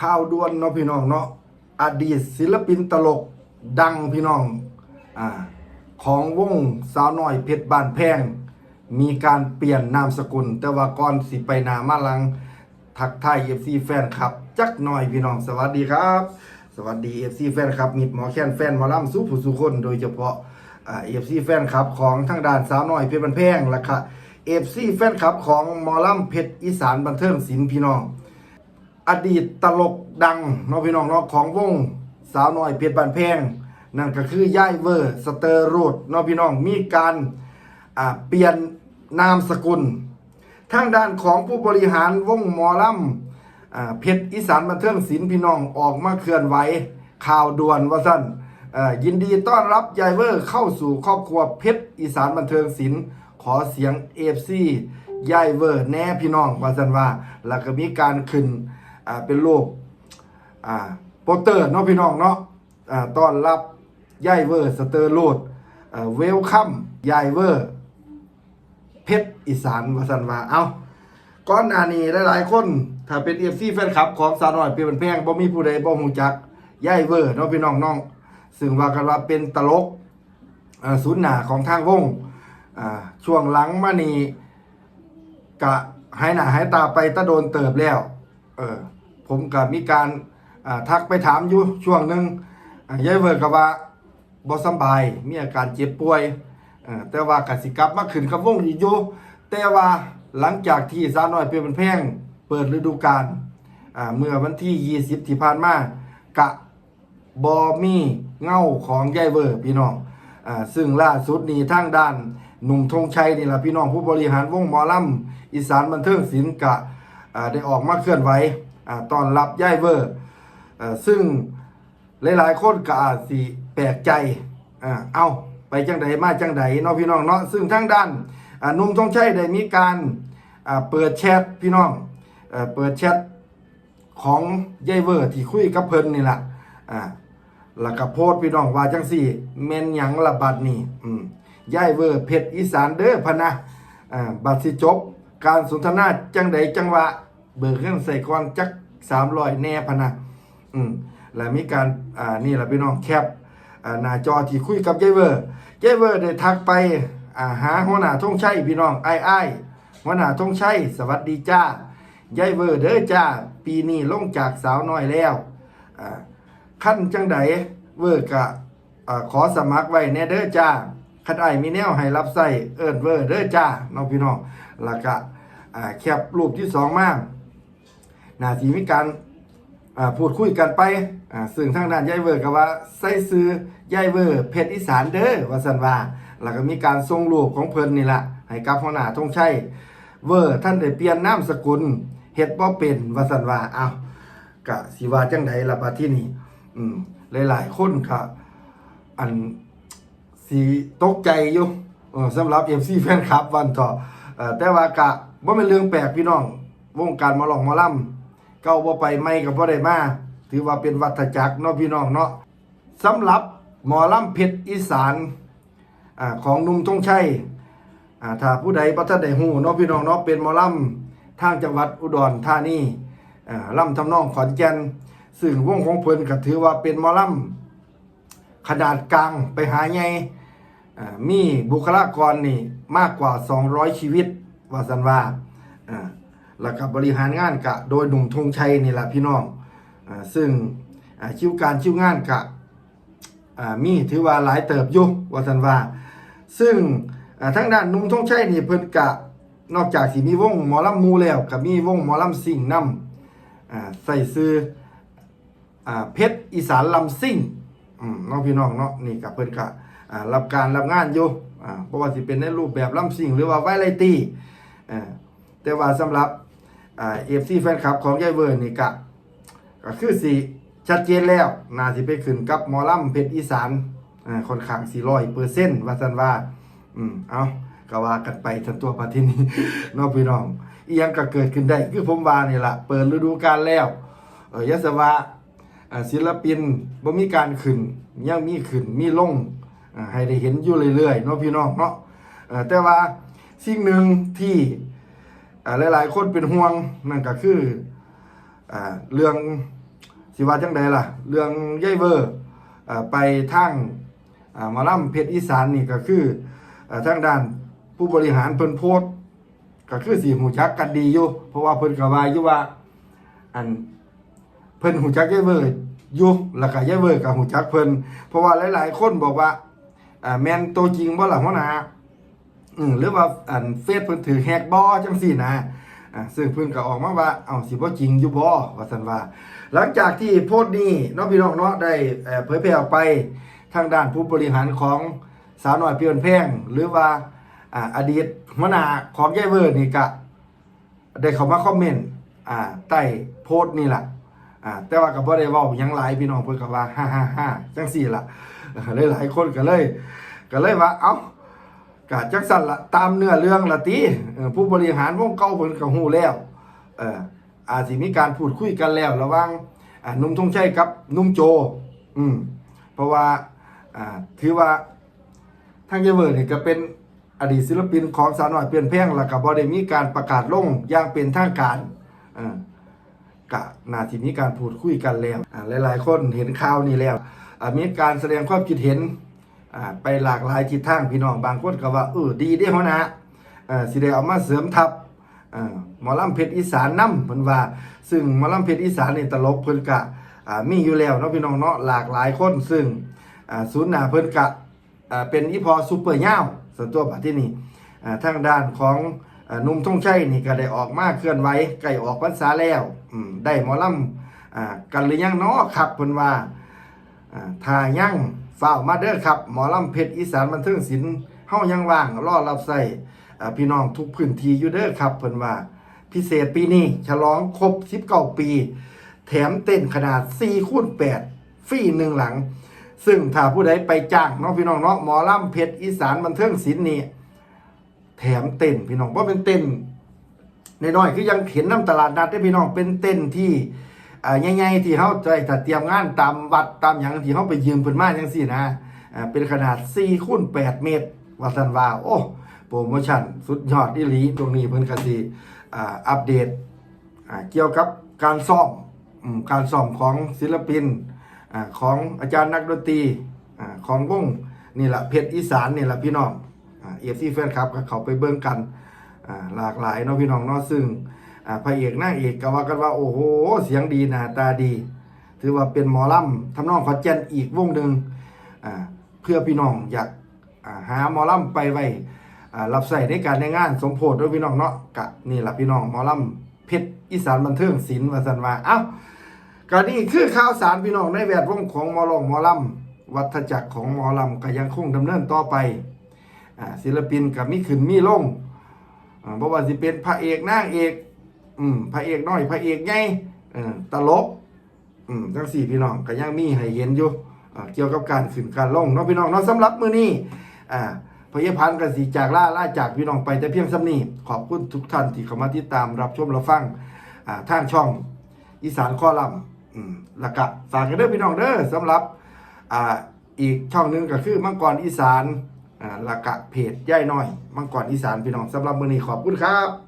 ข่าวด่วนเนาะพี่น้องเนาะอดีตศิลปินตลกดังพี่น้องอ่าของวงสาวน้อยเพชรบ้านแพง มีการเปลี่ยนนามสกุล แต่ว่าก่อนสิไปนามาลัง ทักทาย FC แฟนครับ จักหน่อยพี่น้องสวัสดีครับ สวัสดี FC แฟนครับมิดหมอแค้นแฟนหมอลำสู้ผู้สุคนโดยเฉพาะเอ่า FC แฟนครับของทางด้านสาวน้อยเพชรบันแพงละค่ะ FC แฟนครับของหมอลำเพชรอีสานบันเทิงศิลป์พี่น้อง อดีตตลกดังเนาะพี่น้องเนาะของวงสาวน้อยเพชรบันแพงนั่นก็คือย่ายเวอร์สเตอร์โรดเนาะพี่น้องมีการเปลี่ยนนามสกุล ทางด้านของผู้บริหารวงหมอลำอ่าเพชรอีสานบันเทิงศิลป์พี่น้องออกมาเคลื่อนไหวข่าวด่วนว่าสั้นยินดีต้อนรับยายเวอร์เข้าสู่ครอบครัวเพชรอีสานบันเทิงศิลป์ขอเสียงเอฟซียายเวอร์แน่พี่น้องว่าสั้นว่า แล้วก็มีการขึ้น อ่าเป็นรูปอ่าโปสเตอร์เนาะพี่น้องเนาะอ่าต้อนรับยายเวอร์สเตอร์โรดเวลคัมยายเวอร์เพชรอีสานวาสันวาเอาก่อนหน้านีหลายๆ คนถ้าเป็นเอฟซีแฟนคลับของสาวน้อยเป็นแพงบ่มีผู้ใดบ่ฮู้จักยายเวอร์เนาะพี่น้องน้องซึ่งว่ากันว่าเป็นตลกศูนย์หน้าของทางวงช่วงหลังมานีกะหายหน้าหายตาไปตะโดนเติบแล้ว เออ ผมก็มีการทักไปถามอยู่ช่วงหนึ่งยายเวอร์กว่าบ่สบาย มีอาการเจ็บป่วย แต่ว่ากสิกลับมาขึ้นกับวงอีกอยู่แต่ว่าหลังจากที่สาวน้อยเปเป็นแพงเปิดฤดูกาลเมื่อวันที่ 20 ที่ผ่านมากะบอมีเง่าของยายเวอร์พี่น้องอซึ่งล่าสุดนี้ทางด้านหนุ่มธงชัยนี่แหละพี่น้องผู้บริหารวงหมอลำอีสานบันเทิงศิลป์กะได้ออกมาเคลื่อนไหว ตอนรับยายเวอร์ซึ่งหลายๆคนก็อาจสิแปลกใจอ่าเอาไปจังใดมาจังใดเนาะพี่น้องเนาะซึ่งทางด้านนุ่มทองชัยได้มีการเปิดแชทพี่น้องเปิดแชทของยายเวอร์ที่คุยกับเพิ่นนี่แหละอ่าแล้วก็โพสพี่น้องว่าจังสี่แม่นหยังละบัดนี่อืมยายเวอร์เพชรอีสานเด้อพะนะอ่าบัดสิจบ การสนทนาจังใดจังหวะ เบิกเครื่องใส่ก่อนจัก300แน่พนะอืมแล้วมีการอ่านี่แหละพี่น้องแคปอ่าหน้าจอที่คุยกับเจเวอร์เจเวอร์ได้ทักไปอ่าหาหัวหน้าทงชัยพี่น้องไอ้ไอ้หัวหน้าทงชัยสวัสดีจ้าเจเวอร์เด้อจ้า ปีนี้ลงจากสาวน้อยแล้วอ่าขั้นจังใดเวอร์กะอ่าขอสมัครไว้แน่เด้อจ้าคันไอ้ายมีแนวให้รับใส่เอิ้นเวอร์เด้อจ้าน้องพี่น้องแล้วก็แคปรูปที่สองมาห น้าที่มีการพูดคุยกันไปซึ่งทางด้านยายเวอร์ก็ว่าใส่ซื้อยายเวอร์เพชรอีสานเด้อว่าสันว่าแล้วก็มีการส่งรูปของเพิ่นนี่ละให้กับหัวหน้าธงชัยเวอร์ท่านได้เปลี่ยนนามสกุลเฮ็ดบ่เป็นว่าสันว่าอ้าวกะสิว่าจังไดล่ะบัดที่นี่อืมหลายๆคนก็อันสิตกใจอยู่สำหรับ FC แฟนคลับวันต่อแต่ว่ากะบ่เป็นเรื่องแปลกพี่น้อง วงการมอลองมอลำ เก้าบ่ไปไม่กับบ่ได้มาถือว่าเป็นวัฏจักรเนาะพี่น้องเนาะสำหรับหมอลำเพชรอีสานอ่าของนุ่มธงชัยอ่าถ้าผู้ใดบ่ทันได้ฮู้เนาะพี่น้องเนาะเป็นหมอลำทางจังหวัดอุดรธานีอ่าลำทำนองขอนแก่นซึ่งวงของเพิ่นก็ถือว่าเป็นหมอลำขนาดกลางไปหาใหญ่มีบุคลากรนี่มากกว่า 200 ชีวิตว่าสันว่า แล้วก็บริหารงานกะโดยหนุ่มธงชัยนี่แหละพี่น้องอ่าซึ่งอ่าคิวการคิวงานกะอ่ามีถือว่าหลายเติบอยู่ว่าสันว่า ซึ่งอ่าทั้งด้านหนุ่มธงชัยนี่เพิ่นกะนอกจากสิมีวงหมอลำมูแล้วก็มีวงหมอลำซิ่งนำอ่าใส่ซื้ออ่าเพชรอีสานลำซิ่งอืมน้องพี่น้องเนาะนี่กับเพิ่นกะอ่ารับการรับงานอยู่อ่าเพราะว่าสิเป็นในรูปแบบลำซิ่งหรือว่าไวไลตี้อ่าแต่ว่าสำหรับ เอฟซีแฟนคลับของยายเวิร์นนี่กะก็คือสิชัดเจนแล้วน่าสิไปขึ้นกับมอลำเพชรอีสานอ่าค่อนข้างสี่ร้อยเปอร์เซ็นต์ว่าสันว่า อืมเอาก็ว่ากันไปทันตัวปาที่นี้น้องพี่น้องอียังก็เกิดขึ้นได้ คือผมว่านี่ละเปิดฤดูกาลแล้ว เออยศวะศิลปินบ่มีการขึ้นยังมีขึ้นมีลงให้ได้เห็นอยู่เรื่อยๆเนาะพี่น้องเนาะแต่ว่าสิ่งหนึ่งที่ หลาย ๆ คนเป็นห่วงนั่นก็คืออ่าเรื่องสิว่าจังใดล่ะ เรื่องยายเวอร์ไปทางอ่าหมอลำเพชรอีสานนี่ก็คืออทางด้านผู้บริหารเพิ่นโพสก็คือสิหูจักกันดีอยู่ เพราะว่าเพิ่นก็ว่าอยู่ว่าอันเพิ่นหูจักยายเวอร์อยู่แล้วก็ยายเวอร์ก็หูจักเพิ่นเพราะว่าหลาย ๆ คนบอกว่าแม่นตัวจริงบ่ล่ะหัวหน้า อืมหรือว่าอันเฟซเพิ่นถือแฮกบ่จังซี่นะอ่าซึ่งเพิ่นก็ออกมาว่าเอาสิบ่จริงอยู่บ่ว่าซั่นว่า หลังจากที่โพสต์นี้น้องพี่น้องเนาะได้เผยแพร่ออกไปทางด้านผู้บริหารของสาวน้อยเพียนแพงหรือว่าอ่าอดีตหัวหน้าของยายเวอร์นี่ก็ได้เข้ามาคอมเมนต์อ่าใต้โพสต์นี่แหละอ่าแต่ว่าก็บ่ได้เว้าหยังหลายพี่น้องเพิ่นก็ว่าฮ่าๆๆจังซี่ล่ะหลยหลายคนก็เลย ก็เลยว่าเอ้า กะจังสั่นละตามเนื้อเรื่องละติเออผู้บริหารวงเก่าเพิ่นก็ฮู้แล้วเอออาจสิมีการพูดคุยกันแล้วระหว่างอ่านุ่มธงชัยกับนุ่มโจ อืมเพราะว่าอ่าถือว่าทางเยเวอร์เนี่ยก็เป็นอดีตศิลปินของสาวน้อยเปลี่ยนแพงแล้วก็บ่ได้มีการประกาศลงอย่างเป็นทางการเออกะนาทีมีการพูดคุยกันแล้วอ่าหลายๆ คนเห็นข่าวนี้แล้วอ่ามีการแสดงความคิดเห็น ไปหลากหลายทิศทางพี่น้องบางคนก็ว่าเออดีเด้หัวหนะสิได้เอามาเสริมทัพเอ่อหมอลำเพชรอีสานนำเพิ่นว่า ซึ่งหมอลำเพชรอีสานนี่ตลกเพิ่นกะมีอยู่แล้วเนาะพี่น้องเนาะหลากหลายคนซึ่งศูนย์หน้าเพิ่นกะเป็นอีพอซุปเปอร์ยาวส่วนตัวบัดที่นี่ทางด้านของอนุ่มทงชัยนี่ก็ได้ออกมาเคลื่อนไหวใกล้ออกพรรษาแล้วได้หมอลำอกันหรือยังเนาะครับเพิ่นว่า อ่าถ้ายังฝ้าวมาเด้อครับ หมอลำเพชรอีสานบันเทิงศิลป์เฮายังว่างรอรับใส่พี่น้องทุกพื้นที่อยู่เด้อครับเพิ่นว่า พิเศษปีนี้ฉลองครบ19ปี แถมเต้นขนาด4คูณ8ฟรีหนึ่งหลัง ซึ่งถ้าผู้ใดไปจ้างเนาะพี่น้องเนาะหมอลำเพชรอีสานบันเทิงศิลป์นี่แถมเต้นพี่น้องว่าเป็นเต้นน้อยๆคือยังเห็นน้ำตลาดนัดได้พี่น้องเป็นเต้นที่ อ่าใหญ่ๆที่เขาใจถ้าเตรียมงานตามวัดตามอย่างที่เขาไปยืมเพิ่นมาจังซี่นะอ่าเป็นขนาด4คูณ8เมตรว่าซั่นว่าโอ้โปรโมชั่นสุดยอดอีหลีตรงนี้เพิ่นก็สิอ่าอัปเดตอ่าเกี่ยวกับการซ่อมการซ่อมของศิลปินอของอาจารย์นักดนตรีอของวงนี่แหละเพชรอีสานนี่แหละพี่น้องเอ่า FC แฟนคลับก็เขาไปเบิ่งกันหลากหลายเนาะพี่น้องเนาะซึ่ง พระเอกนางเอกก็ว่ากันว่า โอ้โห เสียงดีหน้าตาดี ถือว่าเป็นหมอลำทำนองขอนแก่นอีกวงหนึ่งเพื่อพี่น้องอยากาหาหมอลำไปไว้รับใส่ในการในงานสมโพธิด้วยพี่น้องเนาะกะนี่แหละพี่น้องหมอลำเพชรอีสานบันเทิงศิลป์วาสันว่าเอ้าก็นี่คือข่าวสารพี่น้องในแวดวงของหมอลงหมอลำวัฏจักรของหมอลำก็ยังคงดำเนินต่อไปศิลปินกับมีขึ้นมีลงอ่าบ่ว่าสิเป็นพระเอกนางเอก อืมพระเอกน้อยพระเอกใหญ่เออตลกอืมทั้งสี่พี่น้องก็ยังมีให้เห็นอยู่เกี่ยวกับการขึ้นการลงเนาะพี่น้องเนาะสำหรับมื้อนี้อ่าพยาพันธ์กันสีจากล่าล่าจากพี่น้องไปแต่เพียงสำนี้ขอบคุณทุกท่านที่เข้ามาติดตามรับชมรับฟังอ่าทางช่องอีสานข้อลำอืมแล้วก็ฝากกันเด้อพี่น้องเด้อสำหรับอ่าอีกช่องหนึงก็คือมังกรอีสานอ่าล้วก็เพจย่ายน้อย มังกรอีสานพี่น้องสำหรับมื้อนี้ขอบคุณครับ